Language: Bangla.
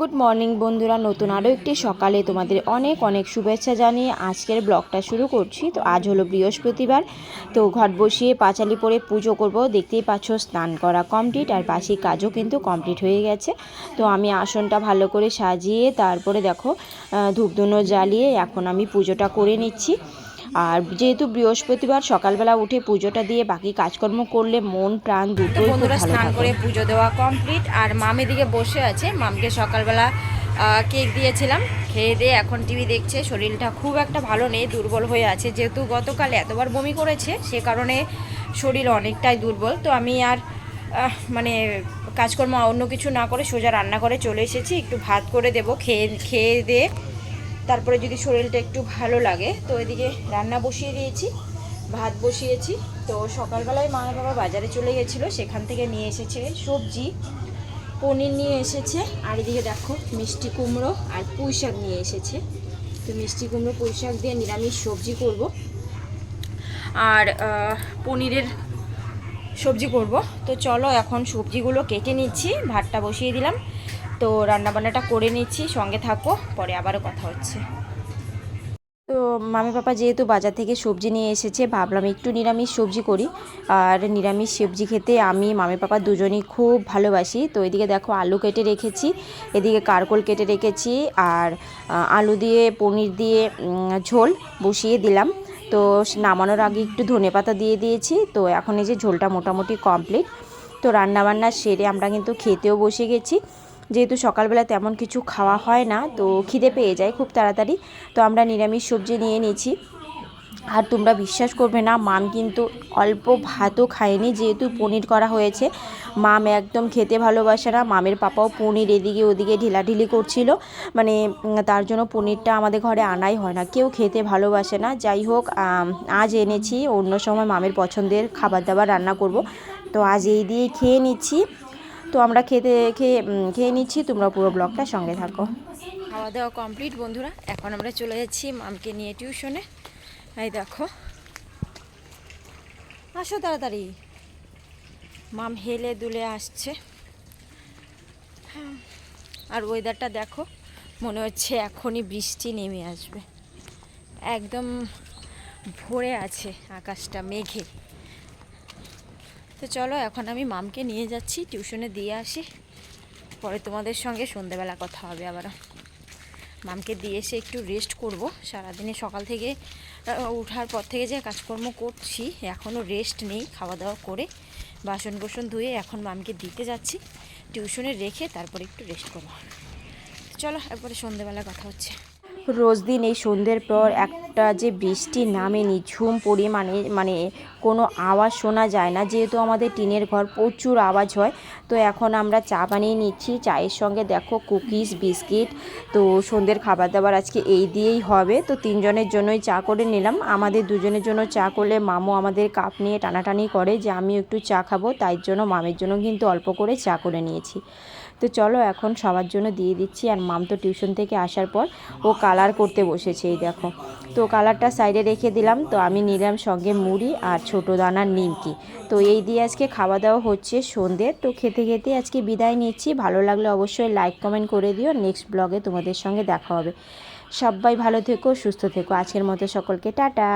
গুড মর্নিং বন্ধুরা। নতুন আরও একটি সকালে তোমাদের অনেক অনেক শুভেচ্ছা জানিয়ে আজকের ব্লগটা শুরু করছি। তো আজ হলো বৃহস্পতিবার। তো ঘট বসিয়ে পাঁচালি পরে পুজো করব। দেখতেই পাচ্ছ, স্নান করা কমপ্লিট আর বাসি কাজও কিন্তু কমপ্লিট হয়ে গেছে। তো আমি আসনটা ভালো করে সাজিয়ে তারপরে দেখো ধূপধুনো জ্বালিয়ে এখন আমি পুজোটা করে নিচ্ছি। আর যেহেতু বৃহস্পতিবার সকালবেলা উঠে পুজোটা দিয়ে বাকি কাজকর্ম করলে মন প্রাণ খুব বন্ধুরা স্নান করে পুজো দেওয়া কমপ্লিট। আর মাম এদিকে বসে আছে। মামকে সকালবেলা কেক দিয়েছিলাম। খেয়ে দিয়ে এখন টিভি দেখছে। শরীরটা খুব একটা ভালো নেই দুর্বল হয়ে আছে। যেহেতু গতকাল এতবার বমি করেছে সে কারণে শরীর অনেকটাই দুর্বল। তো আমি আর মানে কাজকর্ম অন্য কিছু না করে সোজা রান্না করে চলে এসেছি। একটু ভাত করে দেবো। খেয়ে খেয়ে দিয়ে তারপরে যদি শরীরটা একটু ভালো লাগে, তো এদিকে রান্না বসিয়ে দিয়েছি, ভাত বসিয়েছি। তো সকালবেলায় মা বাবা বাজারে চলে গেছিল, সেখান থেকে নিয়ে এসেছে সবজি, পনির নিয়ে এসেছে, আর এদিকে দেখো মিষ্টি কুমড়ো আর পুঁই শাক নিয়ে এসেছে। তো মিষ্টি কুমড়ো, পুঁই শাক দিয়ে নিরামিষ সবজি করব। আর পনিরের সবজি করব। তো চলো এখন সবজিগুলো কেটে নিচ্ছি, ভাতটা বসিয়ে দিলাম। তো রান্নাবান্নাটা করে নিচ্ছি, সঙ্গে থাকো, পরে আবারও কথা হচ্ছে। তো মামি পাপা যেহেতু বাজার থেকে সবজি নিয়ে এসেছে, ভাবলাম একটু নিরামিষ সবজি করি। আর নিরামিষ সবজি খেতে আমি, মামি পাপা দুজনেই খুব ভালোবাসি। তো এদিকে দেখো আলু কেটে রেখেছি, এদিকে কারকোল কেটে রেখেছি, আর আলু দিয়ে, পনির দিয়ে ঝোল বসিয়ে দিলাম। তো নামানোর আগে একটু ধনে পাতা দিয়ে দিয়েছি, তো এখন এই যে ঝোলটা মোটামুটি কমপ্লিট। তো রান্নাবান্না সেরে আমরা কিন্তু খেতেও বসে গেছি। যেহেতু সকালবেলা তেমন কিছু খাওয়া হয় না, তো খিদে পেয়ে যায় খুব তাড়াতাড়ি। তো আমরা নিরামিষ সবজি নিয়ে নিয়েছি। আর তোমরা বিশ্বাস করবে না মাম কিন্তু অল্প ভাতও খায়নি, যেহেতু পনির করা হয়েছে। মাম একদম খেতে ভালোবাসে না, মামের পাপাও পনির এদিকে ওদিকে ঢিলাঢিলি করছিল। মানে তার জন্য পনিরটা আমাদের ঘরে আনাই হয় না, কেউ খেতে ভালোবাসে না। যাই হোক আজ এনেছি, অন্য সময় মামের পছন্দের খাবার দাবার রান্না করব। তো আজ এই দিয়েই খেয়ে নিচ্ছি। তো আমরা খেতে খেয়ে খেয়ে নিচ্ছি। তোমরা পুরো ব্লগটা সঙ্গে থাকো। খাওয়া দাওয়া কমপ্লিট বন্ধুরা। এখন আমরা চলে যাচ্ছি মামকে নিয়ে টিউশনে। এই দেখো। আসো তাড়াতাড়ি। মাম হেলে দুলে আসছে। হ্যাঁ, আর ওয়েদারটা দেখো মনে হচ্ছে এখনই বৃষ্টি নেমে আসবে। একদম ভরে আছে আকাশটা মেঘে। তো চলো, এখন আমি মামকে নিয়ে যাচ্ছি, টিউশনে দিয়ে আসি। পরে তোমাদের সঙ্গে সন্ধেবেলা কথা হবে আবার মামকে দিয়ে এসে একটু রেস্ট করব। সারাদিনে সকাল থেকে ওঠার পর থেকে যে কাজকর্ম করছি, এখনও রেস্ট নেই খাওয়া দাওয়া করে বাসন কোসন ধুয়ে এখন মামকে দিতে যাচ্ছি। টিউশনে রেখে তারপরে একটু রেস্ট করব। চলো, একবারে সন্ধেবেলা কথা হচ্ছে। রোজ দিন এই সন্ধ্যের পর একটা যে বৃষ্টি নামে নিঝুম পরিমাণে মানে কোনো আওয়াজ শোনা যায় না। যেহেতু আমাদের টিনের ঘর প্রচুর আওয়াজ হয়, তো এখন আমরা চা বানিয়ে নিচ্ছি। চায়ের সঙ্গে দেখো কুকিজ, বিস্কিট, তো সন্ধ্যের খাবার দাবার আজকে এই দিয়েই হবে। তো তিনজনের জন্যই চা করে নিলাম। আমাদের দুজনের জন্য চা করলে মামু আমাদের কাপ নিয়ে টানাটানি করে যে আমি একটু চা খাব। তাই জন্য মামের জন্য কিন্তু অল্প করে চা করে নিয়েছি। তো চলো এখন সবার জন্য দিয়ে দিচ্ছি। আর মাম তো টিউশন থেকে আসার পর ও কালার করতে বসেছে, এই দেখো। তো কালারটা সাইডে রেখে দিলাম। তো আমি নিলাম সঙ্গে মুড়ি আর ছোটো দানার নিমকি। তো এই দিয়ে আজকে খাওয়া দাওয়া হচ্ছে সন্ধ্যে তো খেতে খেতে আজকে বিদায় নিচ্ছি। ভালো লাগলে অবশ্যই লাইক কমেন্ট করে দিও। নেক্সট ব্লগে তোমাদের সঙ্গে দেখা হবে। সবাই ভালো থেকো, সুস্থ থেকো। আজকের মতো সকলকে টাটা।